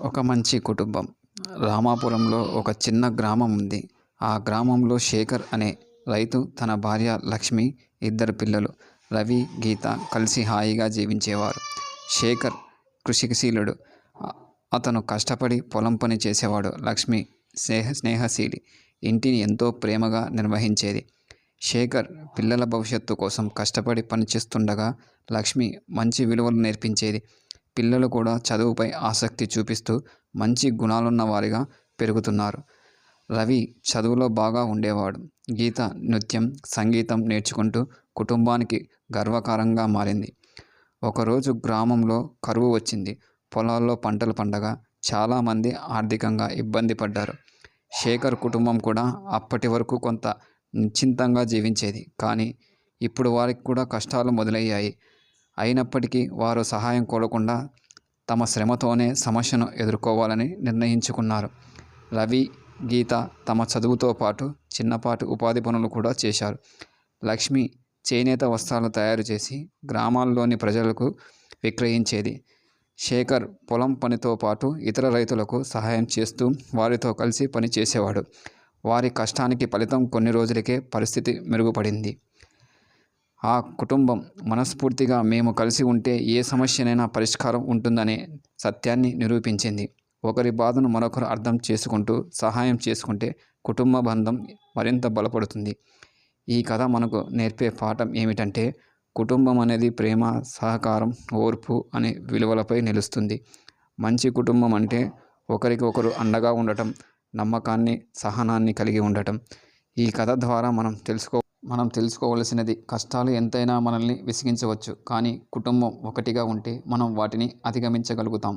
ఒక మంచి కుటుంబం. రామాపురంలో ఒక చిన్న గ్రామం ఉంది. ఆ గ్రామంలో శేఖర్ అనే రైతు తన భార్య లక్ష్మి ఇద్దరు పిల్లలు రవి గీత కలిసి హాయిగా జీవించేవారు. శేఖర్ కృషిశీలుడు. అతను కష్టపడి పొలం పని చేసేవాడు. లక్ష్మి స్నేహ స్నేహశీలి. ఇంటిని ఎంతో ప్రేమగా నిర్వహించేది. శేఖర్ పిల్లల భవిష్యత్తు కోసం కష్టపడి పనిచేస్తుండగా లక్ష్మి మంచి విలువలు నేర్పించేది. పిల్లలు కూడా చదువుపై ఆసక్తి చూపిస్తూ మంచి గుణాలున్న వారిగా పెరుగుతున్నారు. రవి చదువులో బాగా ఉండేవాడు. గీత నృత్యం సంగీతం నేర్చుకుంటూ కుటుంబానికి గర్వకారంగా మారింది. ఒకరోజు గ్రామంలో కరువు వచ్చింది. పొలాల్లో పంటలు పండగా చాలామంది ఆర్థికంగా ఇబ్బంది పడ్డారు. శేఖర్ కుటుంబం కూడా అప్పటి వరకు కొంత నిశ్చింతంగా జీవించేది. కానీ ఇప్పుడు వారికి కూడా కష్టాలు మొదలయ్యాయి. అయినప్పటికీ వారు సహాయం కోరకుండా తమ శ్రమతోనే సమస్యను ఎదుర్కోవాలని నిర్ణయించుకున్నారు. రవి గీత తమ చదువుతో పాటు చిన్నపాటి ఉపాధి పనులు కూడా చేశారు. లక్ష్మి చేనేత వస్త్రాలు తయారు చేసి గ్రామాల్లోని ప్రజలకు విక్రయించేది. శేఖర్ పొలం పనితో పాటు ఇతర రైతులకు సహాయం చేస్తూ వారితో కలిసి పని చేసేవాడు. వారి కష్టానికి ఫలితం కొన్ని రోజులకే పరిస్థితి మెరుగుపడింది. ఆ కుటుంబం మనస్ఫూర్తిగా మేము కలిసి ఉంటే ఏ సమస్యనైనా పరిష్కారం ఉంటుందనే సత్యాన్ని నిరూపించింది. ఒకరి బాధను మరొకరు అర్థం చేసుకుంటూ సహాయం చేసుకుంటే కుటుంబ బంధం మరింత బలపడుతుంది. ఈ కథ మనకు నేర్పే పాఠం ఏమిటంటే కుటుంబం అనేది ప్రేమ సహకారం ఓర్పు అనే విలువలపై నిలుస్తుంది. మంచి కుటుంబం అంటే ఒకరికి ఒకరు అండగా ఉండటం నమ్మకాన్ని సహనాన్ని కలిగి ఉండటం. ఈ కథ ద్వారా మనం తెలుసుకో మనం తెలుసుకోవలసినది కష్టాలు ఎంతైనా మనల్ని విసిగించవచ్చు. కానీ కుటుంబం ఒకటిగా ఉంటే మనం వాటిని అధిగమించగలుగుతాం.